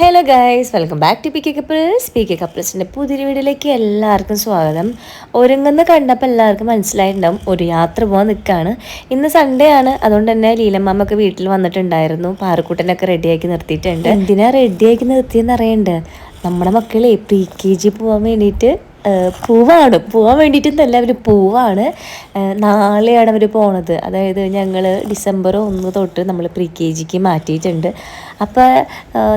Hello guys welcome back to P K couples P K കപ്പിൾസിന്റെ പുതിയ വീഡിയോയിലേക്ക് എല്ലാവർക്കും സ്വാഗതം. ഒരുങ്ങുന്ന കണ്ടപ്പോൾ എല്ലാവർക്കും മനസ്സിലായിട്ടുണ്ടാവും ഒരു യാത്ര പോകാൻ നിൽക്കുകയാണ് ഇന്ന് സൺഡേ ആണ്. അതുകൊണ്ട് തന്നെ ലീലമ്മമ്മൊക്കെ വീട്ടിൽ വന്നിട്ടുണ്ടായിരുന്നു. പാറക്കൂട്ടനൊക്കെ റെഡിയാക്കി നിർത്തിയിട്ടുണ്ട്. എന്തിനാ റെഡിയാക്കി നിർത്തിയെന്ന് അറിയണ്ട് നമ്മുടെ മക്കളെ പ്രീ കെ ജി പോകാൻ വേണ്ടിയിട്ട് പൂവാണ്. പോവാൻ വേണ്ടിയിട്ടൊന്നല്ല അവർ പൂവാണ്. നാളെയാണ് അവർ പോണത്. അതായത് ഞങ്ങൾ ഡിസംബർ ഒന്ന് തൊട്ട് നമ്മൾ പ്രീ കെ ജിക്ക് മാറ്റിയിട്ടുണ്ട്. അപ്പോൾ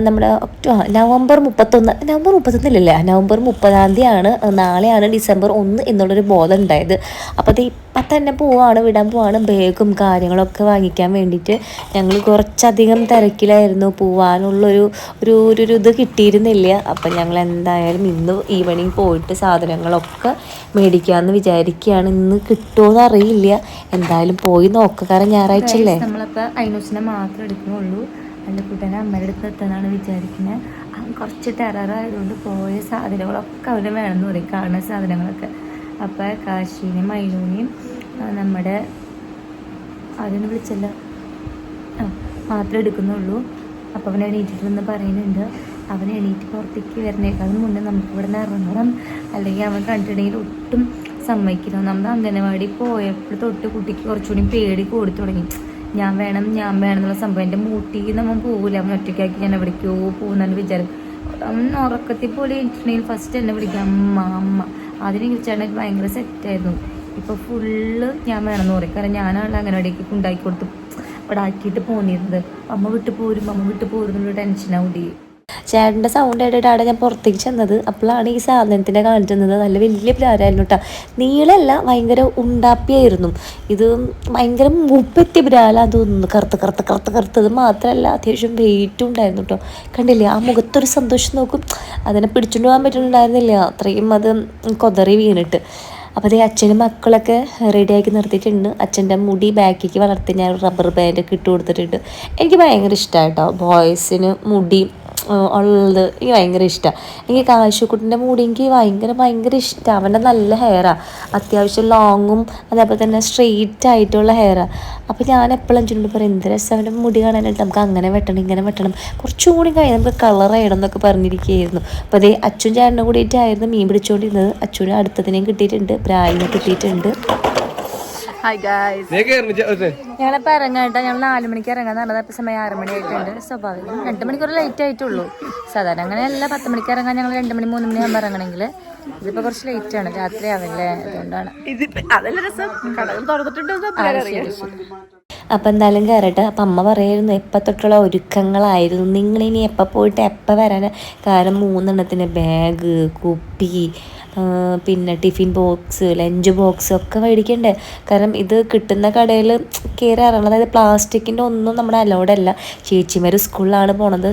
നമ്മുടെ ഒക്ടോ നവംബർ മുപ്പത്തൊന്ന് നവംബർ മുപ്പത്തൊന്നില്ലല്ലേ നവംബർ മുപ്പതാം തീയതിയാണ് നാളെയാണ് ഡിസംബർ ഒന്ന് എന്നുള്ളൊരു ബോധം ഉണ്ടായത്. അപ്പോൾ അത് ഇപ്പം തന്നെ പോവാണ് വിടാൻ പോവാണ്. ബാഗും കാര്യങ്ങളൊക്കെ വാങ്ങിക്കാൻ വേണ്ടിയിട്ട് ഞങ്ങൾ കുറച്ചധികം തിരക്കിലായിരുന്നു. പോവാനുള്ളൊരു ഒരു ഒരു ഇത് കിട്ടിയിരുന്നില്ല. അപ്പം ഞങ്ങൾ എന്തായാലും ഇന്ന് ഈവനിങ് പോയിട്ട് സാധനങ്ങളൊക്കെ മേടിക്കാമെന്ന് വിചാരിക്കുകയാണ് ഇന്ന് കിട്ടുമോ അറിയില്ല. എന്തായാലും പോയി നോക്കുക കാരണം ഞായറാഴ്ച അല്ലേ? നമ്മളപ്പോൾ അയിനൂസിനെ മാത്രം എടുക്കുന്നുള്ളൂ. എന്റെ കൂട്ടനെ അമ്മയുടെ അടുത്ത് എത്താനാണ് വിചാരിക്കുന്നത് കുറച്ച് ടെററായതുകൊണ്ട് പോയ സാധനങ്ങളൊക്കെ അവന് വേണമെന്ന് പറയും. കാണുന്ന സാധനങ്ങളൊക്കെ. അപ്പോൾ കാശീനെയും മൈലൂനെയും നമ്മുടെ അതിനെ വിളിച്ചല്ല. മാത്രം എടുക്കുന്നുള്ളൂ. അപ്പോൾ അവൻ എണീറ്റിട്ടുണ്ടെന്ന് പറയുന്നുണ്ട്. അവൻ എണീറ്റ് പുറത്തേക്ക് വരുന്നേക്കാളും മുന്നേ നമുക്ക് ഇവിടെ നിന്ന് ഇറങ്ങണം. അല്ലെങ്കിൽ അവൻ കണ്ടിട്ടുണ്ടെങ്കിൽ ഒട്ടും സമ്മതിക്കില്ല. നമ്മൾ അംഗനവാടി പോയപ്പോൾ തൊട്ട് കുട്ടിക്ക് കുറച്ചുകൂടി പേടി കൂടി തുടങ്ങി. ഞാൻ വേണം ഞാൻ വേണം എന്നുള്ള സംഭവം. എന്റെ മൂട്ടിയിൽ നമ്മൾ പോകില്ല അവൻ ഒറ്റയ്ക്കാക്കി ഞാൻ എവിടേക്കോ പോകുന്നതെന്ന് വിചാരം. അവൻ ഉറക്കത്തിൽ പോലെ എണീറ്റിട്ടുണ്ടെങ്കിൽ ഫസ്റ്റ് എന്നെ വിളിക്കാം. അമ്മ അമ്മ. അതിനെ കുറിച്ചാണെങ്കിൽ ഭയങ്കര സെറ്റായിരുന്നു ഇപ്പോൾ ഫുള്ള് ഞാൻ വേണമെന്ന് പറയും കാരണം ഞാനാണല്ലോ അംഗനവാടിക്ക് ഉണ്ടാക്കി കൊടുത്ത് അവിടെ ആക്കിയിട്ട് പോന്നിരുന്നത്. അമ്മ വിട്ട് പോരും അമ്മ വിട്ട് പോരുന്നുള്ള ടെൻഷനാവും ചേട്ടന്റെ സൗണ്ട് കേട്ടിട്ടാണ് ഞാൻ പുറത്തേക്ക് ചെന്നത്. അപ്പോഴാണ് ഈ സാധനത്തിന്റെ കാണിച്ചത് നല്ല വലിയ പ്രാരായിരുന്നു കേട്ടോ. നീളല്ല ഭയങ്കര ഉണ്ടാപ്പിയായിരുന്നു. ഇത് ഭയങ്കര മുപ്പത്തി പ്രാല അതൊന്ന് കറുത്ത് കറുത്ത് കറുത്ത് കറുത്തത് മാത്രമല്ല അത്യാവശ്യം വെയിറ്റും ഉണ്ടായിരുന്നു കേട്ടോ. കണ്ടില്ലേ ആ മുഖത്തൊരു സന്തോഷം നോക്കും. അതിനെ പിടിച്ചുകൊണ്ട് പോകാൻ പറ്റുന്നുണ്ടായിരുന്നില്ല. അത്രയും അത് കൊതറി വീണിട്ട്. അപ്പോൾ അതേ അച്ഛനും മക്കളൊക്കെ റെഡിയാക്കി നിർത്തിയിട്ടുണ്ട്. അച്ഛന്റെ മുടി ബാക്കിക്ക് വളർത്തി ഞാൻ റബ്ബർ ബാൻഡൊക്കെ ഇട്ട് കൊടുത്തിട്ടുണ്ട്. എനിക്ക് ഭയങ്കര ഇഷ്ടമായിട്ടോ ബോയ്സിന് മുടി ഉള്ളത്. എനിക്ക് ഭയങ്കര ഇഷ്ടമാണ് എനിക്ക് കാശുക്കുട്ടിന്റെ മുടി എനിക്ക് ഭയങ്കര ഭയങ്കര ഇഷ്ടമാണ് അവന്റെ നല്ല ഹെയറാണ് അത്യാവശ്യം ലോങ്ങും അതേപോലെ തന്നെ സ്ട്രെയിറ്റ് ആയിട്ടുള്ള ഹെയറാണ് അപ്പോൾ ഞാൻ എപ്പോഴും ചുരുണ്ട് പറയും എന്ത് രസം അവന്റെ മുടി കാണാനായിട്ട്. നമുക്ക് അങ്ങനെ വെട്ടണം ഇങ്ങനെ വെട്ടണം. കുറച്ചും കൂടി കഴിഞ്ഞ് നമുക്ക് കളർ ചെയ്യണം എന്നൊക്കെ പറഞ്ഞിരിക്കുകയായിരുന്നു. അപ്പോൾ അതേ അച്ഛൻ ചേട്ടനും കൂടിയിട്ടായിരുന്നു മീൻ പിടിച്ചുകൊണ്ടിരുന്നത് അച്ഛനും അടുത്തതിനെയും കിട്ടിയിട്ടുണ്ട് പ്രായം കിട്ടിയിട്ടുണ്ട്. ഞങ്ങളിപ്പോൾ ഇറങ്ങാട്ടോ ഞങ്ങൾ നാല് മണിക്ക് ഇറങ്ങാന്ന് പറഞ്ഞത്. ഇപ്പൊ സമയം ആറ് മണി ആയിട്ടുണ്ട്. സ്വാഭാവികം. രണ്ട് മണിക്കൂർ ലേറ്റ് ആയിട്ടുള്ളൂ. സാധാരണ അങ്ങനെയല്ല. പത്ത് മണിക്ക് ഇറങ്ങാൻ ഞങ്ങൾ രണ്ട് മണി മൂന്ന് മണി ആകുമ്പോൾ ഇറങ്ങണമെങ്കിൽ ഇതിപ്പോ കുറച്ച് ലേറ്റ് ആണ്. രാത്രി ആവില്ലേ അതുകൊണ്ടാണ്. അപ്പൊ എന്തായാലും കയറട്ടെ അപ്പം അമ്മ പറയായിരുന്നു എപ്പ തൊട്ടുള്ള ഒരുക്കങ്ങളായിരുന്നു. ഇനി എപ്പോൾ പോയിട്ട് എപ്പോൾ വരാൻ കാരണം മൂന്നെണ്ണത്തിന് ബാഗ് കുപ്പി പിന്നെ ടിഫിൻ ബോക്സ് ലഞ്ച് ബോക്സ് ഒക്കെ മേടിക്കണ്ടേ? കാരണം ഇത് കിട്ടുന്ന കടയിൽ കയറി ഇറങ്ങണം അതായത് പ്ലാസ്റ്റിക്കിന്റെ ഒന്നും നമ്മുടെ അലൗഡല്ല ചേച്ചിമാർ സ്കൂളിലാണ് പോണത്.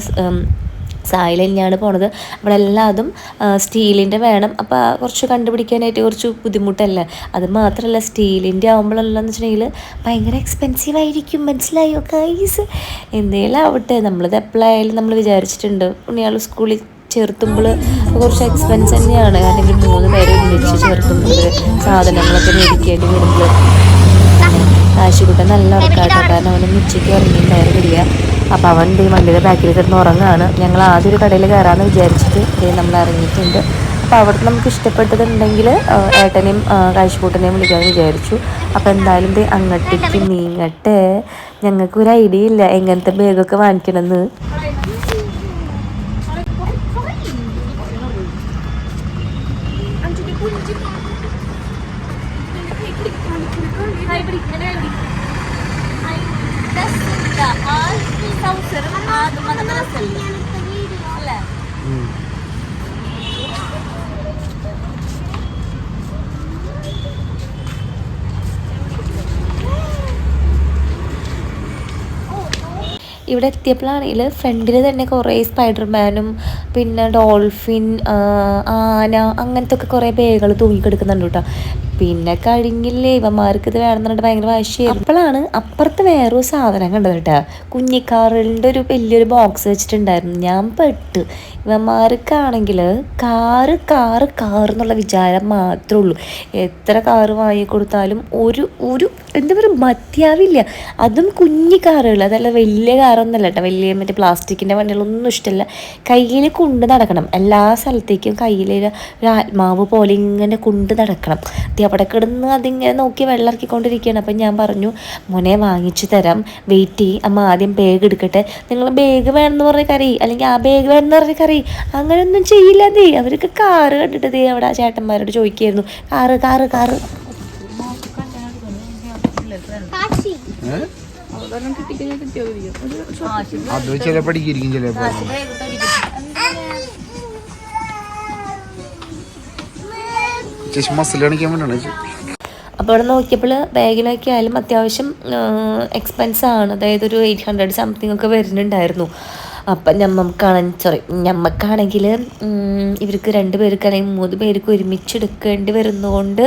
സായിൽ പോണത്. അവിടെ എല്ലാതും സ്റ്റീലിന്റെ വേണം. അപ്പോൾ കുറച്ച് കണ്ടുപിടിക്കാനായിട്ട് കുറച്ച് ബുദ്ധിമുട്ടല്ല? അത് മാത്രമല്ല സ്റ്റീലിന്റെ ആകുമ്പോഴല്ലെന്ന് വെച്ചിട്ടുണ്ടെങ്കിൽ ഭയങ്കര എക്സ്പെൻസീവ് ആയിരിക്കും. മനസ്സിലായോ കൈസ് എന്തേലും ആവട്ടെ. നമ്മളിത് എപ്പോഴായാലും നമ്മൾ വിചാരിച്ചിട്ടുണ്ട്. ഉണ്ണിയാൾ സ്കൂളിൽ ചേർത്തുമ്പോൾ കുറച്ച് എക്സ്പെൻസ് തന്നെയാണ്. അല്ലെങ്കിൽ മൂന്ന് പേരെ ഒന്നിച്ച് ചേർത്തുമ്പോൾ സാധനങ്ങളൊക്കെ മേടിക്കേണ്ടി വരുമ്പോൾ കാശിക്കുട്ടൻ നല്ല ഉറക്കാട്ടോ. കാരണം അവനൊന്നും ഉച്ചയ്ക്ക് ഉറങ്ങിയിട്ടുണ്ടായിരുന്നില്ല അപ്പോൾ അവൻ ഈ വണ്ടിയുടെ ബാക്കിൽ കിടന്ന് ഉറങ്ങുകയാണ് ഞങ്ങൾ ആദ്യം ഒരു കടയിൽ കയറാമെന്ന് വിചാരിച്ചിട്ട് നമ്മൾ ഇറങ്ങിയിട്ടുണ്ട്. അപ്പോൾ അവിടെ നമുക്ക് ഇഷ്ടപ്പെട്ടതുണ്ടെങ്കിൽ ഏട്ടനെയും കാഴ്ചക്കൂട്ടനെയും വിളിക്കാമെന്ന് വിചാരിച്ചു. അപ്പോൾ എന്തായാലും ദേ അങ്ങട്ടേക്ക് നീങ്ങട്ടെ. ഞങ്ങൾക്ക് ഒരു ഐഡിയ ഇല്ല എങ്ങനത്തെ ബാഗൊക്കെ വാങ്ങിക്കണമെന്ന്. ഇവിടെ എത്തിയപ്പോഴാണെങ്കിൽ ഫ്രണ്ടിൽ തന്നെ കുറേ സ്പൈഡർമാനും പിന്നെ ഡോൾഫിൻ ആന അങ്ങനത്തെ ഒക്കെ കുറേ പേകൾ തൂങ്ങിക്കെടുക്കുന്നുണ്ട് കേട്ടോ. പിന്നെ കഴിഞ്ഞില്ലേ ഇവന്മാർക്ക് ഇത് വേണം പറഞ്ഞിട്ട് ഭയങ്കര വാശിയായിരുന്നു. അപ്പോഴാണ് അപ്പുറത്ത് വേറൊരു സാധനം കണ്ടത് കേട്ടോ കുഞ്ഞിക്കാറിന്റെ ഒരു വലിയൊരു ബോക്സ് വെച്ചിട്ടുണ്ടായിരുന്നു. ഞാൻ പെട്ട്. ഇവന്മാർക്കാണെങ്കിൽ കാറ് കാറ് കാർ എന്നുള്ള വിചാരം മാത്രമേ ഉള്ളൂ. എത്ര കാറ് വാങ്ങി കൊടുത്താലും ഒരു ഒരു എന്താ പറയുക മതിയാവില്ല. അതും കുഞ്ഞി കാറുകൾ അതല്ല വലിയ കാറൊന്നുമല്ല കേട്ടോ വലിയ മറ്റേ പ്ലാസ്റ്റിക്കിന്റെ വണ്ടികളൊന്നും ഇഷ്ടമല്ല കയ്യിൽ കൊണ്ട് നടക്കണം. എല്ലാ സ്ഥലത്തേക്കും കയ്യിൽ ഒരു ആത്മാവ് പോലെ ഇങ്ങനെ കൊണ്ട് നടക്കണം. അവിടെ കിടന്ന് അതിങ്ങനെ നോക്കി വെള്ളം ഇറക്കിക്കൊണ്ടിരിക്കുകയാണ് അപ്പം ഞാൻ പറഞ്ഞു മോനെ വാങ്ങിച്ചു തരാം. വെയിറ്റ് ചെയ്യും. അമ്മ ആദ്യം ബാഗ് എടുക്കട്ടെ. നിങ്ങൾ ബാഗ് വേണമെന്ന് പറഞ്ഞ കറി അല്ലെങ്കിൽ ആ ബാഗ് വേണമെന്ന് പറഞ്ഞ കറി അങ്ങനെയൊന്നും ചെയ്യില്ല ദേ. അവർക്ക് കാറ് കണ്ടിട്ട് ദേ അവിടെ ആ ചേട്ടന്മാരോട് ചോദിക്കായിരുന്നു കാറ് കാറ് കാറ്. അത് ചില പഠിക്കിരിക്കും ചിലപ്പോ ചേച്ചി മസിൽ കാണിക്കാൻ വേണ്ടിയാണ് അപ്പോൾ അവിടെ നോക്കിയപ്പോൾ ബാഗിനൊക്കെ ആയാലും അത്യാവശ്യം എക്സ്പെൻസ് ആണ്. അതായത് ഒരു എയ്റ്റ് ഹൺഡ്രഡ് സംതിങ് ഒക്കെ വരുന്നുണ്ടായിരുന്നു. അപ്പം ഞമ്മക്കാണെങ്കിൽ സോറി ഞമ്മക്കാണെങ്കിൽ ഇവർക്ക് രണ്ട് പേർക്ക് അല്ലെങ്കിൽ മൂന്ന് പേർക്ക് ഒരുമിച്ച് എടുക്കേണ്ടി വരുന്നതുകൊണ്ട്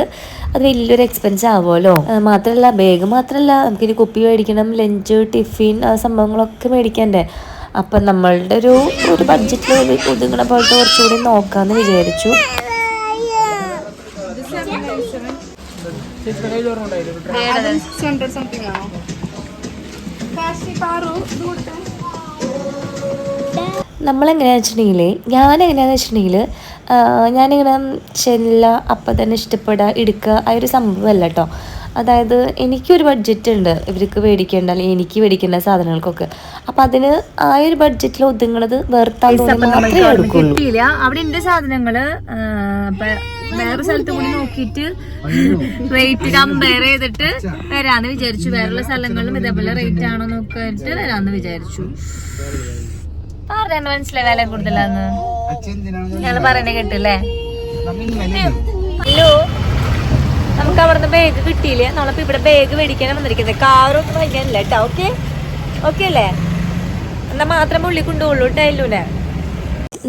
അത് വലിയൊരു എക്സ്പെൻസ് ആവുമല്ലോ. മാത്രമല്ല ബാഗ് മാത്രമല്ല നമുക്കിനി കുപ്പി മേടിക്കണം ലഞ്ച് ടിഫിൻ ആ സംഭവങ്ങളൊക്കെ മേടിക്കണ്ടേ? അപ്പം നമ്മളുടെ ഒരു ഒരു ബഡ്ജറ്റിൽ ഒതുങ്ങണ പോലത്തെ കുറച്ചുകൂടി നോക്കാമെന്ന് വിചാരിച്ചു. നമ്മളെങ്ങനെയാണെന്ന് വെച്ചിട്ടുണ്ടെങ്കിൽ ഞാൻ എങ്ങനെയാണെന്ന് വെച്ചിട്ടുണ്ടെങ്കിൽ ഞാനിങ്ങനെ ചെല്ല അപ്പം തന്നെ ഇഷ്ടപ്പെടുക എടുക്കുക ആ ഒരു സംഭവമല്ല കേട്ടോ അതായത് എനിക്കൊരു ബഡ്ജറ്റ് ഉണ്ട്. ഇവർക്ക് മേടിക്കേണ്ട അല്ലെങ്കിൽ എനിക്ക് മേടിക്കേണ്ട സാധനങ്ങൾക്കൊക്കെ. അപ്പം അതിന് ആ ഒരു ബഡ്ജറ്റിൽ ഒതുങ്ങണത് വേർത്ത മാത്രമേ എടുക്കുള്ളൂ. അവിടെ എന്റെ സാധനങ്ങൾ വേറെ സ്ഥലത്ത് കൂടി നോക്കിയിട്ട് റേറ്റ് കമ്പയർ ചെയ്തിട്ട് വരാന്ന് വിചാരിച്ചു. വേറെയുള്ള സ്ഥലങ്ങളിലും ഇതേപോലെ റേറ്റ് ആണോ നോക്കിയിട്ട് വരാന്ന് വിചാരിച്ചു. പറഞ്ഞ മനസ്സിലായി വില കൂടുതലാന്ന്? ഞങ്ങൾ പറയണ കേട്ടില്ലേ? ഹലോ. നമുക്ക് അവിടുന്ന് ബാഗ് കിട്ടിയില്ലേ? നമ്മളിപ്പോ ഇവിടെ ബാഗ് മേടിക്കാനാണ് വന്നിരിക്കുന്നത് കാറൊന്നും വാങ്ങിക്കാനില്ല കേട്ടോ. ഓക്കെ ഓക്കെ അല്ലേ? എന്നാ മാത്രം ഉള്ളി കൊണ്ടുപോകുള്ളൂ കേട്ടോ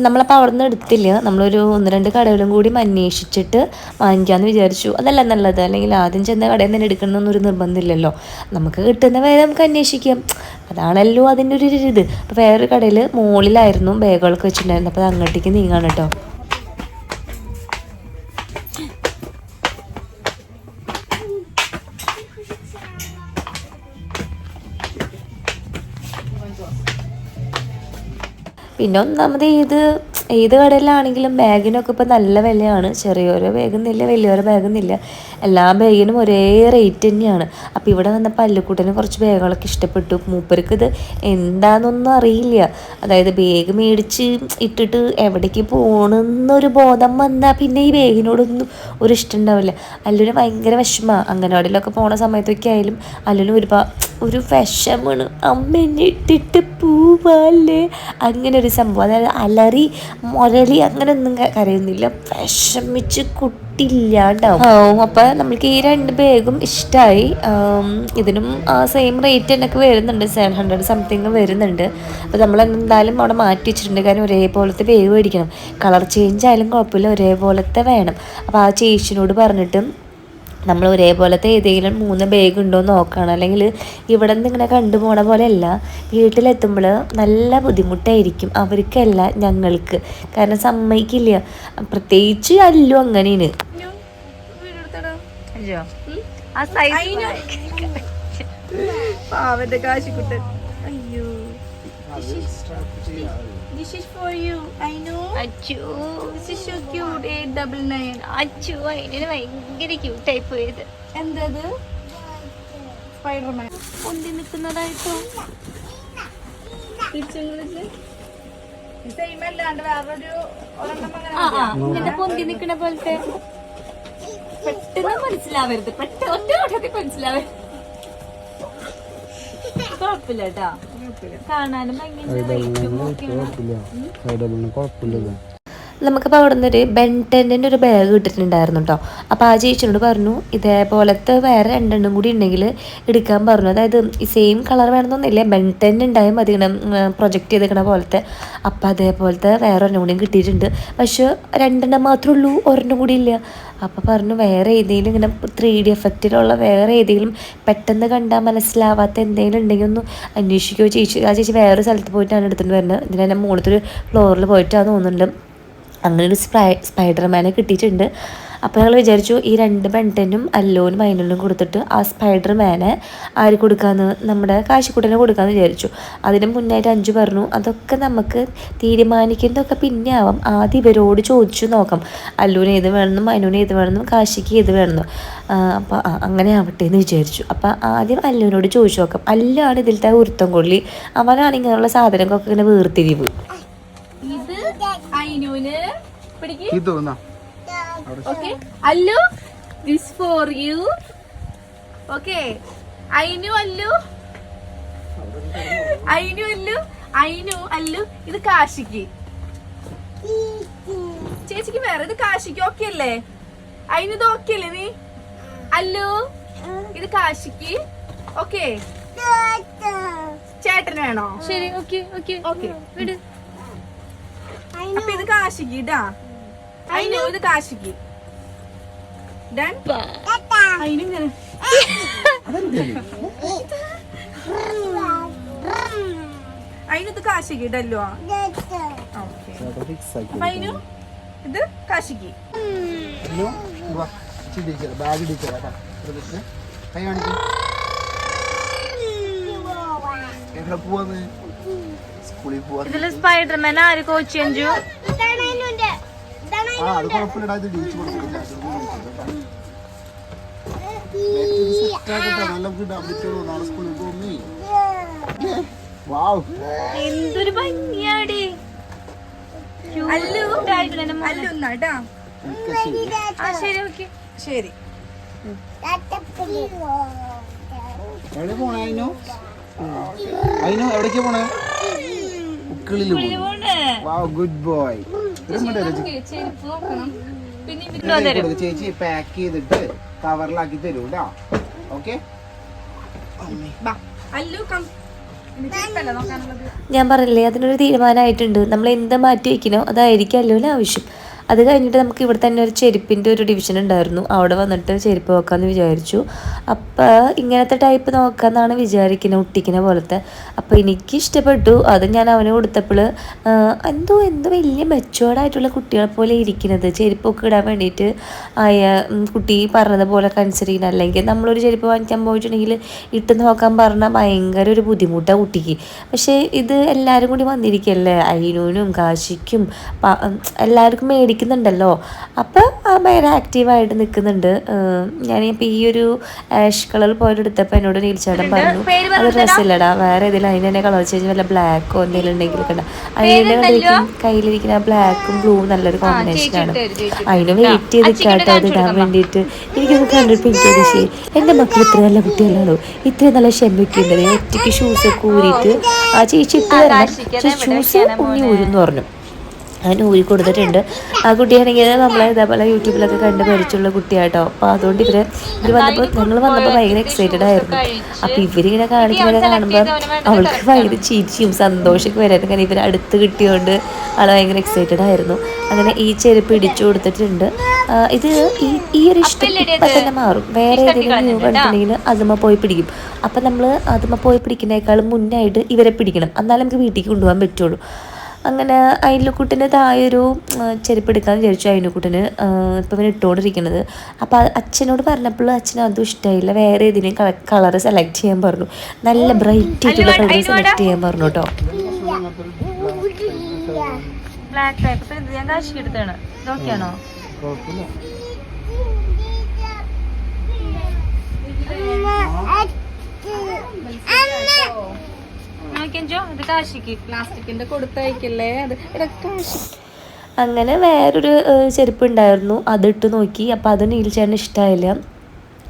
നമ്മളപ്പോൾ അവിടെ നിന്ന് എടുത്തില്ല. നമ്മളൊരു ഒന്ന് രണ്ട് കടകളും കൂടി അന്വേഷിച്ചിട്ട് വാങ്ങിക്കാമെന്ന് വിചാരിച്ചു. അതല്ല നല്ലത്. അല്ലെങ്കിൽ ആദ്യം ചെന്ന കടയിൽ നിന്ന് എടുക്കണമെന്നൊരു നിർബന്ധമില്ലല്ലോ. നമുക്ക് കിട്ടുന്ന വരെ നമുക്ക് അന്വേഷിക്കാം. അതാണല്ലോ അതിന്റെ ഒരു ഇത്. അപ്പോൾ വേറൊരു കടയിൽ മുകളിലായിരുന്നു ബാഗുകളൊക്കെ വെച്ചിട്ടുണ്ടായിരുന്നു അപ്പോൾ അത് അങ്ങോട്ടേക്ക് നീങ്ങാണ് കേട്ടോ. പിന്നെ ഒന്നാമത് ഇത് ഏത് കടയിലാണെങ്കിലും ബാഗിനൊക്കെ ഇപ്പോൾ നല്ല വിലയാണ്. ചെറിയൊരു ബാഗെന്നില്ല വലിയൊരു ബാഗെന്നില്ല എല്ലാ ബാഗിനും ഒരേ റേറ്റ് തന്നെയാണ്. അപ്പോൾ ഇവിടെ വന്നപ്പോൾ അല്ലുക്കുട്ടന് കുറച്ച് ബാഗുകളൊക്കെ ഇഷ്ടപ്പെട്ടു. മൂപ്പർക്ക് ഇത് എന്താണെന്നൊന്നും അറിയില്ല. അതായത് ബാഗ് മേടിച്ച് ഇട്ടിട്ട് എവിടേക്ക് പോകണമെന്നൊരു ബോധം വന്നാൽ പിന്നെ ഈ ബാഗിനോടൊന്നും ഒരു ഇഷ്ടം ഉണ്ടാവില്ല. അല്ലുവിന് ഭയങ്കര വിഷമമാണ് അംഗനവാടിയിലൊക്കെ പോണ സമയത്തൊക്കെ ആയാലും അല്ലുവിന് ഒരുപാട് ഒരു വിഷമാണ്. അമ്മ എന്നെ ഇട്ടിട്ട് പോവാല്ലേ? അങ്ങനെ ഒരു സംഭവം. അതായത് അലറി മുരളി അങ്ങനെ ഒന്നും ക- കരയുന്നില്ല. വിഷമിച്ച് കുട്ടില്ലാണ്ടാവും അപ്പൊ നമ്മൾക്ക് ഈ രണ്ട് ബാഗും ഇഷ്ടമായി ഇതിനും സെയിം റേറ്റ് തന്നെയൊക്കെ വരുന്നുണ്ട്. സെവൻ ഹൺഡ്രഡ് സംതിങ് വരുന്നുണ്ട്. അപ്പോൾ നമ്മൾ എന്തായാലും അവിടെ മാറ്റി വെച്ചിട്ടുണ്ട്. കാരണം ഒരേപോലത്തെ ബാഗ് മേടിക്കണം. കളർ ചേഞ്ച് ആയാലും കുഴപ്പമില്ല. ഒരേപോലത്തെ വേണം. അപ്പോൾ ആ ചേച്ചിനോട് പറഞ്ഞിട്ട് നമ്മൾ ഒരേപോലത്തെ ഏതെങ്കിലും മൂന്ന് ബാഗ് ഉണ്ടോ എന്ന് നോക്കണം. അല്ലെങ്കിൽ ഇവിടെ നിന്ന് ഇങ്ങനെ കണ്ടുപോണ പോലെയല്ല. വീട്ടിലെത്തുമ്പോൾ നല്ല ബുദ്ധിമുട്ടായിരിക്കും അവർക്കല്ല ഞങ്ങൾക്ക്. കാരണം സമ്മതിക്കില്ല. പ്രത്യേകിച്ച് അല്ലു അങ്ങനെയാണ്. പാവന്റെ കാശിക്കുട്ടൻ. അയ്യോ. For you. I know. Achu. This is so cute. Eight double nine. Achu അതിന് ഭയങ്കര ക്യൂട്ടായി പോയത്. എന്തത്? സ്പൈഡർമാൻ. പൊന്തി നിൽക്കുന്നതായിട്ടോ ഇങ്ങനത്തെ പൊന്തി നിൽക്കണ പോലത്തെ. പെട്ടെന്ന് മനസ്സിലാവരുത്. പെട്ടെന്ന് ഒറ്റ ഓട്ടത്തിൽ മനസ്സിലാവരുത്. കുഴപ്പമില്ല കേട്ടാ. കാണാനും ഭയങ്കര നമുക്കപ്പോൾ അവിടെ നിന്നൊരു ബെൻടെന്റെ ഒരു ബാഗ് കിട്ടിയിട്ടുണ്ടായിരുന്നു കേട്ടോ അപ്പോൾ ആ ചേച്ചിനോട് പറഞ്ഞു ഇതേപോലത്തെ വേറെ രണ്ടെണ്ണം കൂടി ഉണ്ടെങ്കിൽ എടുക്കാൻ പറഞ്ഞു. അതായത് ഈ സെയിം കളർ വേണമെന്നൊന്നുമില്ല ബെൻടെൻ ഉണ്ടായാൽ മതി ഇങ്ങനെ പ്രൊജക്റ്റ് ചെയ്തിരിക്കണ പോലത്തെ. അപ്പോൾ അതേപോലത്തെ വേറെ ഒരെണ്ണം കൂടിയും കിട്ടിയിട്ടുണ്ട്. പക്ഷേ രണ്ടെണ്ണം മാത്രമേ ഉള്ളൂ ഒരെണ്ണം കൂടി ഇല്ല. അപ്പോൾ പറഞ്ഞു വേറെ ഏതെങ്കിലും ഇങ്ങനെ ത്രീ ഡി എഫക്റ്റിലുള്ള വേറെ ഏതെങ്കിലും പെട്ടെന്ന് കണ്ടാൽ മനസ്സിലാവാത്ത എന്തെങ്കിലും ഉണ്ടെങ്കിൽ ഒന്ന് അന്വേഷിക്കുകയോ ചേച്ചി ആ ചേച്ചി വേറൊരു സ്ഥലത്ത് പോയിട്ടാണ് എടുത്തിട്ട് വരുന്നത്. ഇതിനെ എന്റെ മൂന്നത്തൊരു ഫ്ലോറിൽ പോയിട്ടാണ് തോന്നുന്നുണ്ട്. അങ്ങനെ ഒരു സ്പൈ സ്പൈഡർമാനെ കിട്ടിയിട്ടുണ്ട്. അപ്പോൾ ഞങ്ങൾ വിചാരിച്ചു ഈ രണ്ട് ബെന്റനും അല്ലോനും അതിനുള്ളും കൊടുത്തിട്ട് ആ സ്പൈഡർമാനെ ആര് കൊടുക്കാമെന്ന് നമ്മുടെ കാശിക്കുട്ടനെ കൊടുക്കാമെന്ന് വിചാരിച്ചു. അതിന് മുന്നായിട്ട് അഞ്ചു പറഞ്ഞു അതൊക്കെ നമുക്ക് തീരുമാനിക്കുന്നതൊക്കെ പിന്നെ ആവാം ആദ്യം ഇവരോട് ചോദിച്ചു നോക്കാം. അല്ലൂന് ഏത് വേണമെന്നും മൈനൂന് ഏത് വേണമെന്നും കാശിക്ക് ഏത് വേണമെന്നും. അപ്പോൾ അങ്ങനെ ആവട്ടെ എന്ന് വിചാരിച്ചു. അപ്പോൾ ആദ്യം അല്ലുവിനോട് ചോദിച്ചു നോക്കാം. അല്ലാണ് ഇതിലത്തെ ഉരുത്തം കൊള്ളി. അവനാണ് ഇങ്ങനെയുള്ള സാധനങ്ങളൊക്കെ ഇങ്ങനെ വേർതിരിവ്. അയിനൂന് പിടിക്ക്. Okay. Allu this for you okay. അയിനു അല്ലു. അയിനു അല്ലു. അയിനു അല്ലു. ഇത് കാശിക്ക്. ചേച്ചിക്ക് വേറെ. ഇത് കാശിക്ക് ഓക്കെ അല്ലേ? അയിന് ഇത് ഓക്കെ അല്ലേ നീ? അല്ലു ഇത് കാശിക്ക്. ഓക്കെ ചേട്ടന് വേണോ? ശരി ഓക്കെ ഓക്കെ ഓക്കെ വിട്. അപ്പൊ ഇത് കാശിക്ക് ഇടാ അയിനു ഇത് കാശിക്ക്. ഡൺ അയിനും ഇങ്ങനെ അയിന് ഇത് കാശിക്ക് ഇടല്ലോ ഓക്കെ. അപ്പൊ അയിനു ഇത് കാശിക്ക്. ബാഗ് ഇടിച്ചോ കൈ കാണിക്കും. എവിടെ പോവാന്ന്? സ്കൂളിൽ പോവാ. ഇതിൽ സ്പൈഡർമാൻ ആര് കോച്ച് അഞ്ചു ആ അത് കുഴപ്പമില്ലടാ ഇത് കൊടുക്കില്ല എന്തൊരു ഭംഗിയാടി. ശരി ഓക്കെ. ശരി. എവിടെ പോണേ അതിനു അതിനു എവിടേക്കാ പോണേ? വാവ് ഗുഡ് ബോയ് ചേച്ചി പാക്ക് ചെയ്തിട്ട് കവറിലാക്കി തരൂ കേട്ടോ ഓക്കെ അല്ലു ഞാൻ പറഞ്ഞില്ലേ അതിനൊരു തീരുമാനമായിട്ടുണ്ട്. നമ്മൾ എന്ത് മാറ്റി വയ്ക്കണോ അതായിരിക്കുമല്ലോ ആവശ്യം. അത് കഴിഞ്ഞിട്ട് നമുക്ക് ഇവിടെ തന്നെ ഒരു ചെരുപ്പിന്റെ ഒരു ഡിവിഷൻ ഉണ്ടായിരുന്നു. അവിടെ വന്നിട്ട് ചെരുപ്പ് നോക്കാമെന്ന് വിചാരിച്ചു. അപ്പോൾ ഇങ്ങനത്തെ ടൈപ്പ് നോക്കാമെന്നാണ് വിചാരിക്കുന്നത് ഒട്ടിക്കുന്ന പോലത്തെ. അപ്പോൾ എനിക്ക് ഇഷ്ടപ്പെട്ടു. അത് ഞാൻ അവന് കൊടുത്തപ്പോൾ എന്തോ എന്തോ വലിയ മെച്ചുവേർഡായിട്ടുള്ള കുട്ടികളെ പോലെ ഇരിക്കുന്നത് ചെരുപ്പൊക്കെ ഇടാൻ വേണ്ടിയിട്ട് ആയ കുട്ടി പറഞ്ഞത് പോലെ അനുസരിക്കണം അല്ലെങ്കിൽ നമ്മളൊരു ചെരുപ്പ് വാങ്ങിക്കാൻ പോയിട്ടുണ്ടെങ്കിൽ ഇട്ട് നോക്കാൻ പറഞ്ഞാൽ ഭയങ്കര ഒരു ബുദ്ധിമുട്ടാണ് കുട്ടിക്ക്. പക്ഷേ ഇത് എല്ലാവരും കൂടി വന്നിരിക്കല്ലേ? അയിനൂനും കാശിക്കും എല്ലാവർക്കും ഉം, എല്ലാവർക്കും അപ്പോൾ ഭയങ്കര ആക്റ്റീവായിട്ട് നിൽക്കുന്നുണ്ട്. ഞാനിപ്പോൾ ഈ ഒരു ആഷ് കളർ പോലെ എടുത്തപ്പോൾ എന്നോട് നീൽച്ചേട്ടൻ പറഞ്ഞു അത് ഡ്രസ്സില്ലടാ വേറെ ഏതെങ്കിലും അതിന് തന്നെ കളർ ചേഞ്ച് വല്ല ബ്ലാക്കോ എന്തെങ്കിലും ഉണ്ടെങ്കിൽ കണ്ട അതിന്റെ കയ്യിലിരിക്കുന്ന ബ്ലാക്കും ബ്ലൂവും നല്ലൊരു കോമ്പിനേഷനാണ് അതിന് വെയിറ്റ് ചെയ്ത് കേട്ടോ അത് ഇടാൻ വേണ്ടിയിട്ട്. എനിക്കത് കണ്ടിട്ട് എനിക്ക് അതിശയം എന്റെ മക്കൾ ഇത്ര നല്ല കുട്ടികളാണോ? ഇത്ര നല്ല ക്ഷമയൊക്കെ ഒറ്റയ്ക്ക് ഒറ്റയ്ക്ക് ഒക്കെ ഊരിയിട്ട് ആ ചേച്ചി ഇട്ട് തരണം. ഷൂസ് ഉണ്ണി ഊരെന്ന് പറഞ്ഞു. അതിന് ഊരി കൊടുത്തിട്ടുണ്ട്. ആ കുട്ടിയാണെങ്കിൽ നമ്മളെ ഇതേപോലെ യൂട്യൂബിലൊക്കെ കണ്ട് പഠിച്ചുള്ള കുട്ടിയാട്ടോ. അപ്പോൾ അതുകൊണ്ട് ഇവർ ഇവർ വന്നപ്പോൾ ഞങ്ങൾ വന്നപ്പോൾ ഭയങ്കര എക്സൈറ്റഡ് ആയിരുന്നു. അപ്പോൾ ഇവരിങ്ങനെ കാണിക്കുന്നവരെ കാണുമ്പോൾ അവൾക്ക് ഭയങ്കര ചിരിച്ചും സന്തോഷമൊക്കെ വരായിരുന്നു. കാരണം ഇവർ അടുത്ത് കിട്ടിയോണ്ട് ആൾ ഭയങ്കര എക്സൈറ്റഡ് ആയിരുന്നു. അങ്ങനെ ഈ ചെരുപ്പ് ഇടിച്ചു കൊടുത്തിട്ടുണ്ട്. ഇത് ഈ ഈ ഒരു ഇഷ്ടം ഇപ്പം തന്നെ മാറും. വേറെ ഏതെങ്കിലും ന്യൂ കണ്ടിട്ടുണ്ടെങ്കിൽ അതുമ്മ പോയി പിടിക്കും. അപ്പം നമ്മൾ അതുമ്മ പോയി പിടിക്കുന്നതിനേക്കാളും മുന്നായിട്ട് ഇവരെ പിടിക്കണം. എന്നാലും നമുക്ക് വീട്ടിലേക്ക് കൊണ്ടുപോകാൻ പറ്റുള്ളൂ. അങ്ങനെ അയിലക്കുട്ടിന്റെ തായൊരു ചെരുപ്പ് എടുക്കാൻ വിചാരിച്ചു അയിലക്കുട്ടിന് ഇപ്പം ഇവൻ ഇട്ടുകൊണ്ടിരിക്കുന്നത് അപ്പോൾ അച്ഛനോട് പറഞ്ഞപ്പോൾ അച്ഛന് അതും ഇഷ്ടമായില്ല വേറെ ഏതെങ്കിലും കളർ സെലക്ട് ചെയ്യാൻ പറഞ്ഞു. നല്ല ബ്രൈറ്റ് ആയിട്ടുള്ള കളർ സെലക്ട് ചെയ്യാൻ പറഞ്ഞു കേട്ടോ. ബ്ലാക്ക് ടൈപ്പ് ഞാൻ കാശി എടുത്താണ് ഇതൊക്കെയാണോ അങ്ങനെ വേറൊരു ചെരുപ്പ് ഉണ്ടായിരുന്നു. അതിട്ട് നോക്കി. അപ്പോൾ അത് നീൽച്ചേട്ടന് ഇഷ്ടമായില്ല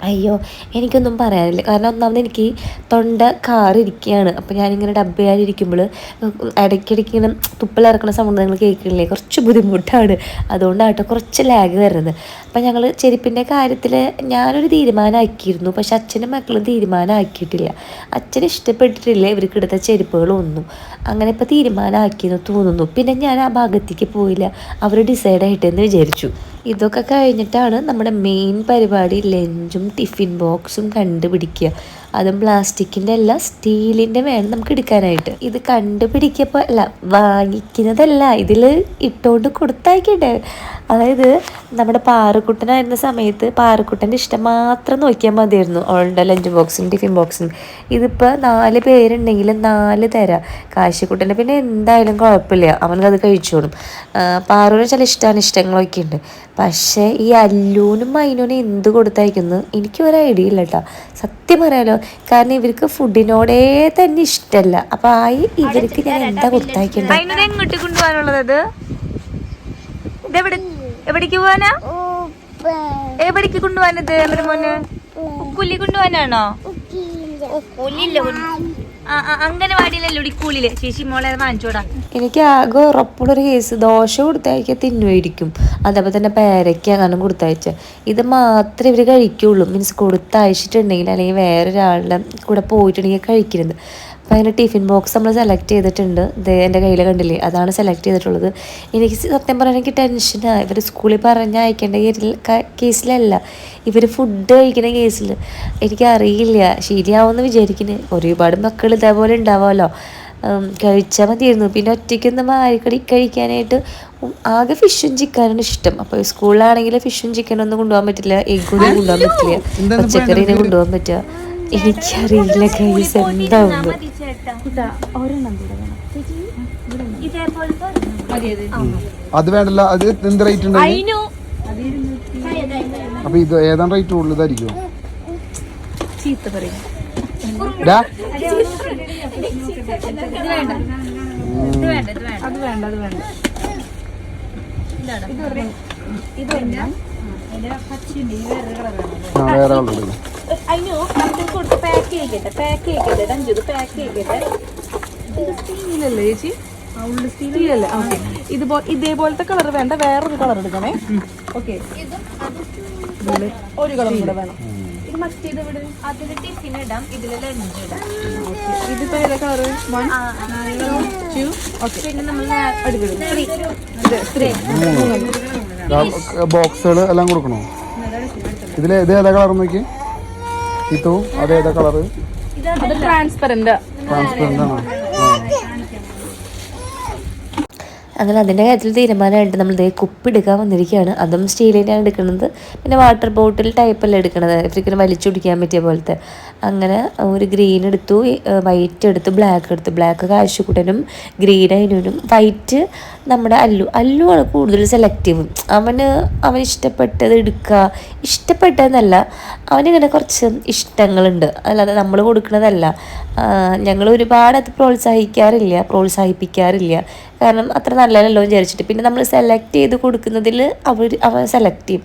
അയ്യോ എനിക്കൊന്നും പറയാനില്ല. കാരണം ഒന്നാമത് എനിക്ക് തൊണ്ട കാറിരിക്കുകയാണ് അപ്പോൾ ഞാനിങ്ങനെ ഡബ്ബയാലിരിക്കുമ്പോൾ ഇടയ്ക്കിടയ്ക്ക് ഇങ്ങനെ തുപ്പലിറക്കുന്ന നിങ്ങൾ കേൾക്കില്ലേ കുറച്ച് ബുദ്ധിമുട്ടാണ്. അതുകൊണ്ടാട്ടോ കുറച്ച് ലാഗ് വരുന്നത്. അപ്പം ഞങ്ങൾ ചെരുപ്പിന്റെ കാര്യത്തിൽ ഞാനൊരു തീരുമാനമാക്കിയിരുന്നു പക്ഷെ അച്ഛനും മക്കളും തീരുമാനമാക്കിയിട്ടില്ല അച്ഛന് ഇഷ്ടപ്പെട്ടിട്ടില്ല ഇവർക്ക് എടുത്ത ചെരുപ്പുകളൊന്നും. അങ്ങനെ ഇപ്പോൾ തീരുമാനമാക്കിയെന്ന് തോന്നുന്നു. പിന്നെ ഞാൻ ആ ഭാഗത്തേക്ക് പോയില്ല. അവർ ഡിസൈഡ് ആയിട്ടെന്ന് വിചാരിച്ചു. ഇതൊക്കെ കഴിഞ്ഞിട്ടാണ് നമ്മുടെ മെയിൻ പരിപാടി ലഞ്ചും ടിഫിൻ ബോക്സും കണ്ടുപിടിക്കുക. അതും പ്ലാസ്റ്റിക്കിന്റെ അല്ല സ്റ്റീലിന്റെ വേണം നമുക്ക് എടുക്കാനായിട്ട്. ഇത് കണ്ടുപിടിക്കപ്പോൾ അല്ല വാങ്ങിക്കുന്നതല്ല ഇതിൽ ഇട്ടുകൊണ്ട് കൊടുത്തായിക്കട്ടെ അതായത് നമ്മുടെ പാറക്കുട്ടനായിരുന്ന സമയത്ത് പാറക്കുട്ടന്റെ ഇഷ്ടം മാത്രം നോക്കിയാൽ മതിയായിരുന്നു. അവളുടെ ലഞ്ച് ബോക്സും ടിഫിൻ ബോക്സും ഇതിപ്പോൾ നാല് പേരുണ്ടെങ്കിൽ നാല് തരാം. കാശിക്കുട്ടന്റെ പിന്നെ എന്തായാലും കുഴപ്പമില്ല. അവനത് കഴിച്ചോളും. പാറൂന് ചില ഇഷ്ടാനിഷ്ടങ്ങളൊക്കെ ഉണ്ട്. പക്ഷേ ഈ അല്ലൂനും മൈനൂനും എന്ത് കൊടുത്തയക്കുന്നു? എനിക്ക് ഒരു ഐഡിയ ഇല്ല കേട്ടോ. സത്യം പറയാലോ കാരണം ഇവർക്ക് ഫുഡിനോടേ തന്നെ ഇഷ്ടല്ല. അപ്പൊ ആയി ഇവർക്ക് ഞാൻ എന്താ കൊടുത്തയക്കേണ്ടത് എങ്ങോട്ട് കൊണ്ടുപോകാനുള്ളത് ഇത് എവിടേക്ക് പോവാനാ എവിടേക്ക് കൊണ്ടുപോകാനത്? മോന് കൊണ്ടുപോകാനാണോ? ഉക്കുല്ലില്ല എനിക്ക് ആകെ ഉറപ്പുള്ളൊരു കേസ്. ദോശ കൊടുത്തയക്കാൻ തിന്നുമായിരിക്കും. അതേപോലെ തന്നെ പേരയ്ക്ക അങ്ങനെ കൊടുത്തയച്ച. ഇത് മാത്രമേ ഇവർ കഴിക്കുള്ളൂ. മീൻസ് കൊടുത്തയച്ചിട്ടുണ്ടെങ്കിൽ അല്ലെങ്കിൽ വേറൊരാളുടെ കൂടെ പോയിട്ടുണ്ടെങ്കിൽ കഴിക്കരുത്. അപ്പം അതിന്റെ ടിഫിൻ ബോക്സ് നമ്മൾ സെലക്ട് ചെയ്തിട്ടുണ്ട്. ഇത് എന്റെ കയ്യിൽ കണ്ടില്ലേ? അതാണ് സെലക്ട് ചെയ്തിട്ടുള്ളത്. എനിക്ക് സത്യം പറഞ്ഞാൽ എനിക്ക് ടെൻഷനാണ് ഇവർ സ്കൂളിൽ പറഞ്ഞ് അയക്കേണ്ട കേസിലല്ല. ഇവർ ഫുഡ് കഴിക്കുന്ന കേസിൽ. എനിക്കറിയില്ല. ശരിയാവുമെന്ന് വിചാരിക്കുന്നത് ഒരുപാട് മക്കൾ ഇതേപോലെ ഉണ്ടാവുമല്ലോ കഴിച്ചാൽ മതിയായിരുന്നു. പിന്നെ ഒറ്റയ്ക്കൊന്ന് ആരിക്കടി കഴിക്കാനായിട്ട് ആകെ ഫിഷും ചിക്കനാണ് ഇഷ്ടം. അപ്പോൾ സ്കൂളിലാണെങ്കിൽ ഫിഷും ചിക്കനും ഒന്നും കൊണ്ടുപോകാൻ പറ്റില്ല. എഗ്ഗൊന്നും കൊണ്ടുപോകാൻ പറ്റില്ല. പച്ചക്കറീനെ കൊണ്ടുപോകാൻ പറ്റുക എനിക്കറിയില്ല കൈസ് എന്താവുന്നു? അത് വേണ്ടല്ല അത് എന്ത് റേറ്റ് ഉണ്ട് അപ്പൊ ഇത് ഏതാണ് റേറ്റ് കൂടുതൽ ഇതായിരിക്കും ചീത്ത പറയും. വേണ്ട അത് വേണ്ട അത് വേണ്ട. ആ വേറെ കളർ അതിനു നമുക്ക് കൊടുത്ത് പാക്ക് ചെയ്യിക്കട്ടെ പാക്ക് ചെയ്യട്ടെ അഞ്ചത് പാക്ക് ചെയ്യിക്കട്ടെ സ്റ്റീലല്ലേ ചേച്ചി? സ്റ്റീലല്ലേ? ഓക്കെ. ഇതുപോ ഇതേപോലത്തെ കളർ വേണ്ട വേറൊരു കളർ എടുക്കണേ. ഓക്കെ. ഒരു കളർ കൂടെ വേണം. ഇത് മറ്റേത് ഇവിടെ അതിൽ ടിഫിൻ ഇടാം ഇതിൽ ലഞ്ച് ഇടാം. ഇതിപ്പോ ഏതാ കളർ വൺ ടു ഓക്കെ. പിന്നെ നമ്മൾ അടിപൊളി ഇത് ത്രീ ബോക്സുകൾ എല്ലാം കൊടുക്കണോ? ഇതിൽ ഇത് ഏതാ കളർ നോക്കി ഇത്തവും അത് ഏതാ കളറ്? അത് ട്രാൻസ്പെറന്റ് ട്രാൻസ്പെറന്റ് ആണോ? അങ്ങനെ അതിന്റെ കാര്യത്തിൽ തീരുമാനമായിട്ട് നമ്മൾ ഇതേ കുപ്പി എടുക്കാൻ വന്നിരിക്കുകയാണ്. അതും സ്റ്റീലിന്റെയാണ് എടുക്കുന്നത്. പിന്നെ വാട്ടർ ബോട്ടിൽ ടൈപ്പല്ല എടുക്കുന്നത് ഒരിക്കലും വലിച്ചു കുടിക്കാൻ പറ്റിയ പോലത്തെ. അങ്ങനെ ഒരു ഗ്രീൻ എടുത്തു വൈറ്റ് എടുത്തു ബ്ലാക്ക് എടുത്തു. ബ്ലാക്ക് കാശുക്കുട്ടനും ഗ്രീൻ അതിനും വൈറ്റ് നമ്മുടെ അല്ലു. അല്ലു ആണ് കൂടുതൽ സെലക്റ്റീവ് അവന് അവൻ ഇഷ്ടപ്പെട്ടത് എടുക്കുക ഇഷ്ടപ്പെട്ടതെന്നല്ല അവനിങ്ങനെ കുറച്ച് ഇഷ്ടങ്ങളുണ്ട്. അല്ലാതെ നമ്മൾ കൊടുക്കുന്നതല്ല. ഞങ്ങൾ ഒരുപാട് അത് പ്രോത്സാഹിക്കാറില്ല പ്രോത്സാഹിപ്പിക്കാറില്ല. കാരണം അത്ര നല്ലതല്ലോ വിചാരിച്ചിട്ട്. പിന്നെ നമ്മൾ സെലക്ട് ചെയ്ത് കൊടുക്കുന്നതിൽ അവർ അവൻ സെലക്ട് ചെയ്യും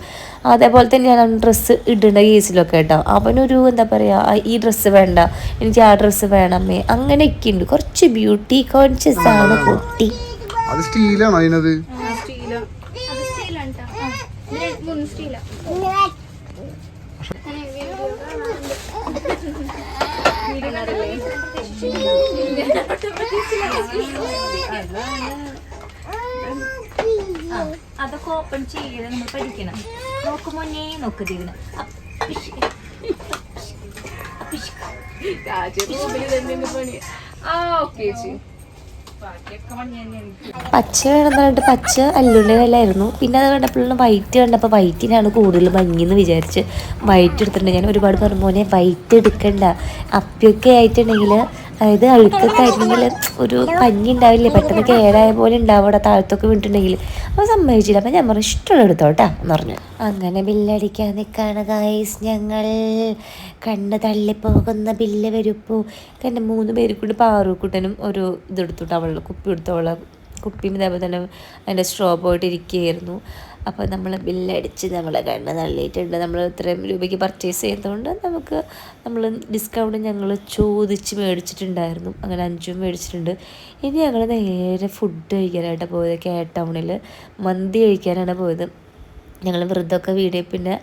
അതേപോലെ തന്നെ ഞാൻ ഡ്രസ്സ് ഇടേണ്ട കേസിലൊക്കെ കേട്ടോ. അവനൊരു എന്താ പറയുക ഈ ഡ്രസ്സ് വേണ്ട എനിക്ക് ആ ഡ്രസ്സ് വേണമേ അങ്ങനെയൊക്കെ ഉണ്ട്. കുറച്ച് ബ്യൂട്ടി കോൺഷ്യസ് ആണ് കുട്ടി. അത് സ്റ്റീലാണോ അതിനത്? അതൊക്കെ ഓപ്പൺ ചെയ്ത് നമ്മൾ പഠിക്കണം. നോക്ക് മുന്നേ നോക്ക് തീരുന്നു ആ ഓക്കെ ചേച്ചി. പച്ച വേണമെന്ന് പറഞ്ഞിട്ട് പച്ച അല്ലുള്ളിന്റെ കയ്യിലായിരുന്നു പിന്നെ അത് കണ്ടപ്പോഴാണ് വൈറ്റ് കണ്ടപ്പോൾ വൈറ്റിനാണ് കൂടുതൽ ഭംഗി എന്ന് വിചാരിച്ച് വൈറ്റ് എടുത്തിട്ടുണ്ട്. ഞാൻ ഒരുപാട് പറഞ്ഞു മോനെ വൈറ്റ് എടുക്കണ്ട. അപ്പിയൊക്കെ ആയിട്ടുണ്ടെങ്കിൽ അതായത് അഴുക്കൊക്കെ ആയിട്ടുണ്ടെങ്കിൽ ഒരു പഞ്ഞി ഉണ്ടാവില്ലേ പെട്ടെന്ന് കേടായ പോലെ ഉണ്ടാവും അവിടെ താഴത്തൊക്കെ വീണിട്ടുണ്ടെങ്കിൽ. അപ്പോൾ സമ്മതിച്ചില്ല. അപ്പം പറഞ്ഞു ഇഷ്ടമുള്ള എടുത്തോട്ടാ എന്ന് പറഞ്ഞു. അങ്ങനെ ബില്ലടിക്കാൻ നിൽക്കാണ് ഗായ്സ് ഞങ്ങൾ. കണ്ണ് തള്ളിപ്പോകുന്ന ബില്ല് വരുപ്പൂ. എന്റെ മൂന്ന് പേര് കൂടി പാറൂക്കുട്ടനും ഒരു ഇതെടുത്തുട്ട് അവളുടെ കുപ്പി എടുത്തോളെ കുപ്പിയും ഇതേപോലെ തന്നെ അതിന്റെ സ്ട്രോ പോയിട്ട് ഇരിക്കുകയായിരുന്നു അപ്പോൾ നമ്മൾ ബില്ലടിച്ച് നമ്മൾ കണ്ണ് തള്ളിയിട്ടുണ്ട്. നമ്മൾ ഇത്രയും രൂപയ്ക്ക് പർച്ചേസ് ചെയ്തതുകൊണ്ട് നമുക്ക് നമ്മൾ ഡിസ്കൗണ്ട് ഞങ്ങൾ ചോദിച്ച് മേടിച്ചിട്ടുണ്ടായിരുന്നു. അങ്ങനെ അഞ്ചും മേടിച്ചിട്ടുണ്ട്. ഇനി ഞങ്ങൾ നേരെ ഫുഡ് കഴിക്കാനായിട്ട് പോയത് കേ ടൗണിൽ മന്തി കഴിക്കാനാണ് പോയത്. ഞങ്ങൾ വ്രതമൊക്കെ വീടിയ പിന്നെ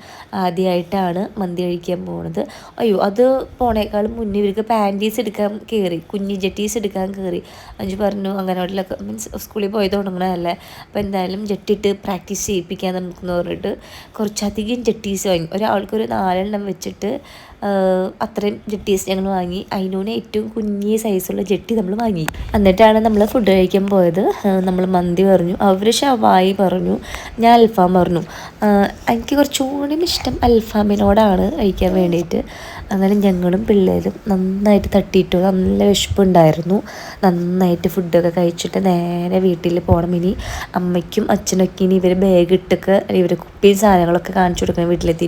ആദ്യമായിട്ടാണ് മന്തി കഴിക്കാൻ പോണത്. അയ്യോ അത് പോണേക്കാളും മുന്നേ ഇവർക്ക് പാന്റീസ് എടുക്കാൻ കയറി കുഞ്ഞി ജെട്ടീസ് എടുക്കാൻ കയറി അഞ്ചു പറഞ്ഞു അങ്ങനെ വീട്ടിലൊക്കെ മീൻസ് സ്കൂളിൽ പോയി തുടങ്ങണതല്ലേ. അപ്പോൾ എന്തായാലും ജെട്ടിട്ട് പ്രാക്ടീസ് ചെയ്യിപ്പിക്കാൻ നമുക്കെന്ന് പറഞ്ഞിട്ട് കുറച്ചധികം ജെട്ടീസ് വാങ്ങി. ഒരാൾക്കൊരു നാലെണ്ണം വെച്ചിട്ട് അത്രയും ജെട്ടീസ് ഞങ്ങൾ വാങ്ങി. അതിനൂടെ ഏറ്റവും കുഞ്ഞി സൈസുള്ള ജെട്ടി നമ്മൾ വാങ്ങി. എന്നിട്ടാണ് നമ്മൾ ഫുഡ് കഴിക്കാൻ പോയത്. നമ്മൾ മന്തി പറഞ്ഞു. അവർ ഷവായി പറഞ്ഞു. ഞാൻ അൽഫാം പറഞ്ഞു. എനിക്ക് കുറച്ചുകൂടി ഇഷ്ടം അൽഫാമിനോടാണ് കഴിക്കാൻ വേണ്ടിയിട്ട്. അങ്ങനെ ഞങ്ങളും പിള്ളേരും നന്നായിട്ട് തട്ടിയിട്ടു. നല്ല വിശപ്പുണ്ടായിരുന്നു. നന്നായിട്ട് ഫുഡൊക്കെ കഴിച്ചിട്ട് നേരെ വീട്ടിൽ പോകണം ഇനി. അമ്മയ്ക്കും അച്ഛനൊക്കെ ഇനി ഇവർ ബാഗ് ഇട്ടൊക്കെ ഇവർ കുപ്പിയും സാധനങ്ങളൊക്കെ കാണിച്ചു കൊടുക്കണം വീട്ടിലെത്തി